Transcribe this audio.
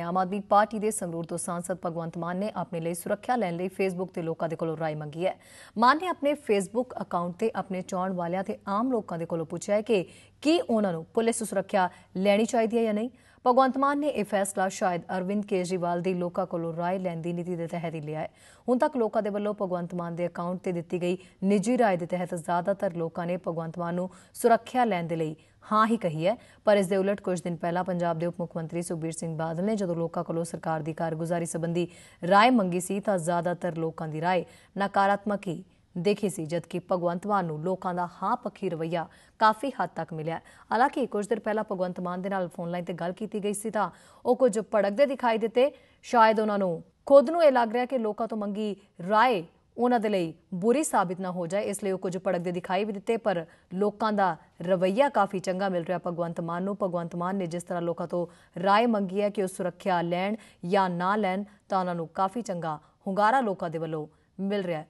Aam Aadmi party ਦੇ ਸੰਗਰੂਰ ਤੋਂ ਸਾਂਸਦ ਭਗਵੰਤ ਮਾਨ ਨੇ ਆਪਣੇ ਲਈ ਸੁਰੱਖਿਆ ਲੈਣ ਲਈ ਫੇਸਬੁੱਕ ਤੇ ਲੋਕਾਂ ਦੇ ਕੋਲੋਂ ਰਾਏ ਮੰਗੀ ਹੈ। ਮਾਨ ਨੇ ਆਪਣੇ ਫੇਸਬੁੱਕ ਅਕਾਊਂਟ ਤੇ ਆਪਣੇ ਚੋਣ ਵਾਲਿਆਂ ਤੇ ਆਮ ਲੋਕਾਂ ਦੇ ਕੋਲੋਂ ਪੁੱਛਿਆ ਹੈ ਕਿ ਕੀ ਉਹਨਾਂ ਨੂੰ ਪੁਲਿਸ ਸੁਰੱਖਿਆ ਲੈਣੀ ਚਾਹੀਦੀ ਹੈ ਜਾਂ ਨਹੀਂ। ਭਗਵੰਤ ਮਾਨ ਨੇ ਇਹ ਫੈਸਲਾ ਸ਼ਾਇਦ ਅਰਵਿੰਦ ਕੇਜਰੀਵਾਲ ਦੀ ਲੋਕਾਂ ਕੋਲੋਂ ਰਾਏ ਲੈਣ ਦੀ ਨੀਤੀ ਦੇ ਤਹਿਤ ਹੀ ਲਿਆ ਹੈ। ਹੁਣ ਤੱਕ ਲੋਕਾਂ ਦੇ ਵੱਲੋਂ ਭਗਵੰਤ ਮਾਨ ਦੇ ਅਕਾਊਂਟ ਤੇ ਦਿੱਤੀ ਗਈ ਨਿੱਜੀ ਰਾਏ ਦੇ ਤਹਿਤ ਜ਼ਿਆਦਾਤਰ ਲੋਕਾਂ ਨੇ ਭਗਵੰਤ ਮਾਨ ਨੂੰ ਸੁਰੱਖਿਆ ਲੈਣ ਦੇ ਲਈ ਹਾਂ ਹੀ ਕਹੀ ਹੈ। ਪਰ ਇਸ ਦੇ ਉਲਟ ਕੁਝ ਦਿਨ ਪਹਿਲਾਂ ਪੰਜਾਬ ਦੇ ਉਪ ਮੁੱਖ ਮੰਤਰੀ ਸੁਖਬੀਰ ਸਿੰਘ ਬਾਦਲ ਨੇ ਜਦੋਂ ਲੋਕਾਂ ਕੋਲੋਂ ਸਰਕਾਰ ਦੀ ਕਾਰਗੁਜ਼ਾਰੀ ਸੰਬੰਧੀ ਰਾਏ ਮੰਗੀ ਸੀ ਤਾਂ ਜ਼ਿਆਦਾਤਰ ਲੋਕਾਂ ਦੀ ਰਾਏ ਨਕਾਰਾਤਮਕ ਹੀ ਦੇਖੀ ਸੀ, ਜਦਕਿ ਭਗਵੰਤ ਮਾਨ ਨੂੰ ਲੋਕਾਂ ਦਾ ਹਾਂ ਪੱਖੀ ਰਵਈਆ ਕਾਫੀ ਹੱਦ ਤੱਕ ਮਿਲਿਆ। ਹਾਲਾਂਕਿ ਕੁਝ ਦਿਨ ਪਹਿਲਾਂ ਭਗਵੰਤ ਮਾਨ ਦੇ ਨਾਲ ਫੋਨ ਲਾਈਨ ਤੇ ਗੱਲ ਕੀਤੀ ਗਈ ਸੀ ਤਾਂ ਉਹ ਕੁਝ ਭੜਕਦੇ ਦਿਖਾਈ ਦਿੱਤੇ। ਸ਼ਾਇਦ ਉਹਨਾਂ ਨੂੰ ਖੁਦ ਨੂੰ ਇਹ ਲੱਗ ਰਿਹਾ ਕਿ ਲੋਕਾਂ ਤੋਂ ਮੰਗੀ ਰਾਏ ਉਹਨਾਂ ਦੇ ਲਈ ਬੁਰੀ ਸਾਬਿਤ ਨਾ ਹੋ ਜਾਏ, ਇਸ ਲਈ ਉਹ ਕੁਝ ਭੜਕਦੇ ਦਿਖਾਈ ਵੀ ਦਿੱਤੇ, ਪਰ ਲੋਕਾਂ ਦਾ ਰਵਈਆ ਕਾਫੀ ਚੰਗਾ ਮਿਲ ਰਿਹਾ। ਭਗਵੰਤ ਮਾਨ ਨੂੰ, ਭਗਵੰਤ ਮਾਨ ਨੇ ਜਿਸ ਤਰ੍ਹਾਂ ਲੋਕਾਂ ਤੋਂ ਰਾਏ ਮੰਗੀ ਹੈ ਕਿ ਉਹ ਸੁਰੱਖਿਆ ਲੈਣ ਜਾਂ ਨਾ ਲੈਣ, ਤਾਂ ਉਹਨਾਂ ਨੂੰ ਕਾਫੀ ਚੰਗਾ ਹੁੰਗਾਰਾ ਲੋਕਾਂ ਦੇ ਵੱਲੋਂ ਮਿਲ ਰਿਹਾ ਹੈ।